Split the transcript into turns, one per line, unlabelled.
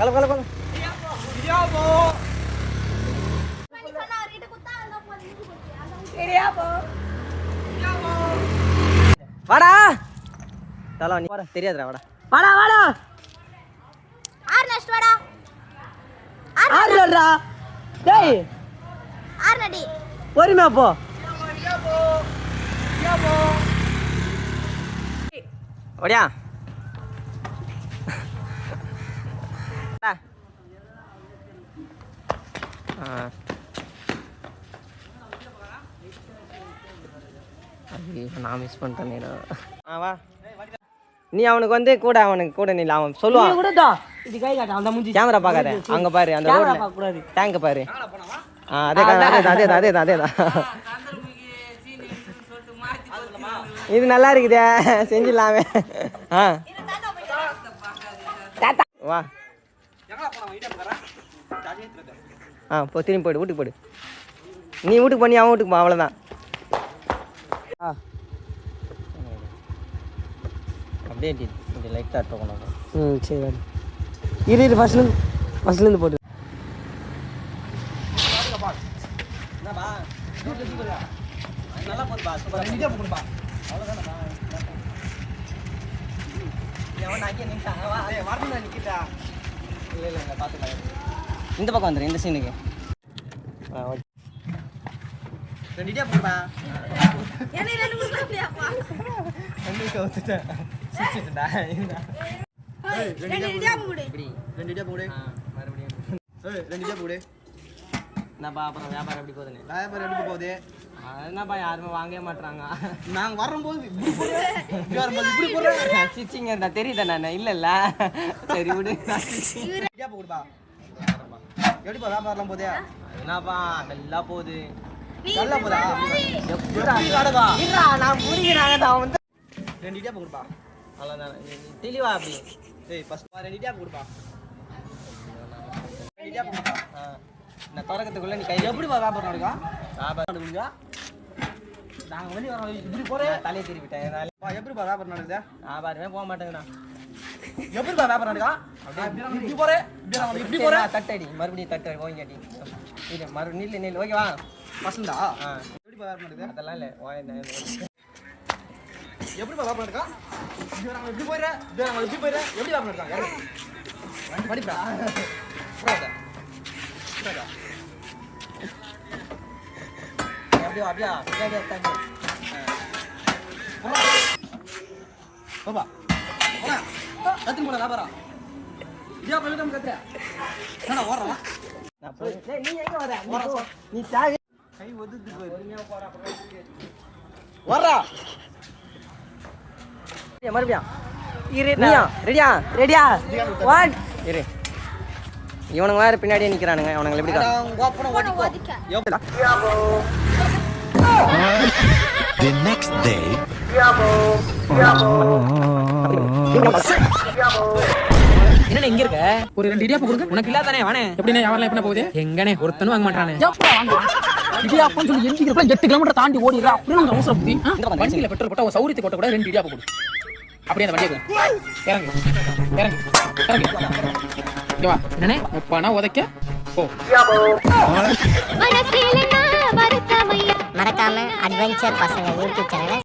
கலப்பு கலப்பு வாடா. தலா நீ வாடா. தெரியாதுடா வாடா. வாடா வாடா.
ஆறு நஷ்ட வாடா.
ஆறு சொல்றா. டேய்.
ஆறு நடி.
பொறுமையா போ. ஓடியா நான் மிஸ் ஆ வா நீ அவனுக்கு வந்து கூட அவனுக்கு கூட நீ அவன் சொல்லுவான்
கூடதா இது கை காட்டு அந்த மூஞ்சி
கேமரா பார்க்காத அங்க பாரு அந்த ரோட்ல
பார்க்க கூடாது
டேங்க் பாரு ஆ அதே அதே அதே அதே அதே இது நல்லா இருக்குதே செஞ்சிடலாமே ஆ வா ஆ போ திரும்பி போயிடு வீட்டுக்கு போயிடு. நீ வீட்டுக்கு பண்ணி அவன் வீட்டுக்கு போ அவ்வளோதான் ஆ. அப்படியே இப்படி லைட்டாக தோக்கணும்
ம் சரி. இரு இரு ஃபர்ஸ்ட்லேருந்து ஃபர்ஸ்ட்லேருந்து போட்டு
நல்லா போதுப்பா சூப்பராக இதே போடுப்பா அவ்வளோதானப்பா எவன் அங்கே நின்ட்டான் வா. ஏய் வரணும் நிற்கிட்டா இல்லை இல்லை இல்லை பார்த்துக்கலாம் இந்த பக்கம் வந்துடு இந்த சீனுக்கு ஆ ஓகே. ரெண்டு போடுப்பா? கவுத்துட்டேன்
ரெண்டு போடு.
இப்படி
ரெண்டு இடியா போடு
மறுபடியும்
ஏய் ரெண்டு இடியா போடு.
என்னப்பா அப்புறம் வியாபாரம் எப்படி போகுதுன்னு.
வியாபாரம் எப்படி போகுது?
என்னப்பா யாருமே வாங்கவே மாட்றாங்க.
நாங்க வரும்போது இப்படி போடுற இப்படி வரும்போது இப்படி போடுற.
சிச்சிங்க தெரியுதா நான்? இல்ல இல்ல சரி விடு.
இடியா போடுப்பா எப்படிப்பா வியாபாரம் போதே
என்னப்பா நல்லா போகுது.
நல்லா போதா எப்படி
நான் புரிகிறாங்க நான் வந்து
ரெண்டு இடியா போடுப்பா
அவ்வளோதான் தெளிவா அப்படி.
ஏய் ஃபர்ஸ்ட் ரெண்டு இடியா போடுப்பா ரெண்டு இடியா போடுப்பா
ஆ. நான் திறக்கிறதுக்குள்ள நீ கை
எப்படிப்பா வியாபாரம் நடக்கா
வியாபாரம்
நடக்குங்க நாங்க வெளிய வரோம் இப்படி
நான் தலையை திருப்பிட்டேன்.
எப்படிப்பா வியாபாரம் நடக்குது?
வியாபாரமே போக மாட்டேங்கண்ணா
எப்படிப்பா வியாபாரம் நடக்கா இப்படி போறேன் இப்படி போறேன்.
தட்டடி மறுபடியும் தட்டடி ஓங்கி அடி. இல்லை மறு நில்லு நில்லு ஓகேவா
பசந்தா? எப்படிப்பா வியாபாரம் நடக்குது?
அதெல்லாம் இல்லை ஓய்
எப்படிப்பா வியாபாரம் நடக்கா? இப்படி போயிடுறேன் போயிடுறேன் எப்படி வியாபாரம் நடக்கா? படிப்பா.
அப்படியா அப்படியா? அப்படியா தட்டு.
பாப்பா. போடா. கத்தின் போட வியாபாரம் இதே போய் கத்துற என்னடா ஓடுறா
நீ எங்க வர? நீ
கை
இரு நீயா ரெடியா?
ரெடியா. ஒன்
இரு. இவனுங்க வேற பின்னாடியே நிக்கிறானுங்க. அவனுங்களை எப்படி
The next day,
என்ன இங்க இருக்க? ஒரு ரெண்டு இடியாப்பம் கொடுங்க. உனக்கு இல்லாதானே வானே எப்படிண்ணே வியாபாரம் எப்படி போகுது? எங்கனே ஒருத்தனும் வாங்க மாட்டானே. இடியாப்பம் சொல்லி எந்திக்கிறப்ப எட்டு கிலோமீட்டர் தாண்டி ஓடிடுறா. அப்படின்னு அவசரம் புத்தி. வண்டியில பெட்ரோல் போட்டா ஒரு சௌரியத்தை போட்ட கூட ரெண்டு இடியாப்பம் கொடு. அப்படியே அந்த வண்டியை. இறங்கு. இறங்கு. இறங்கு. இங்க வா. என்னண்ணே? முப்பானா உதைக்க போ.
மறக்காமல் அட்வென்ச்சர் பசங்க யூடியூப் சேனலை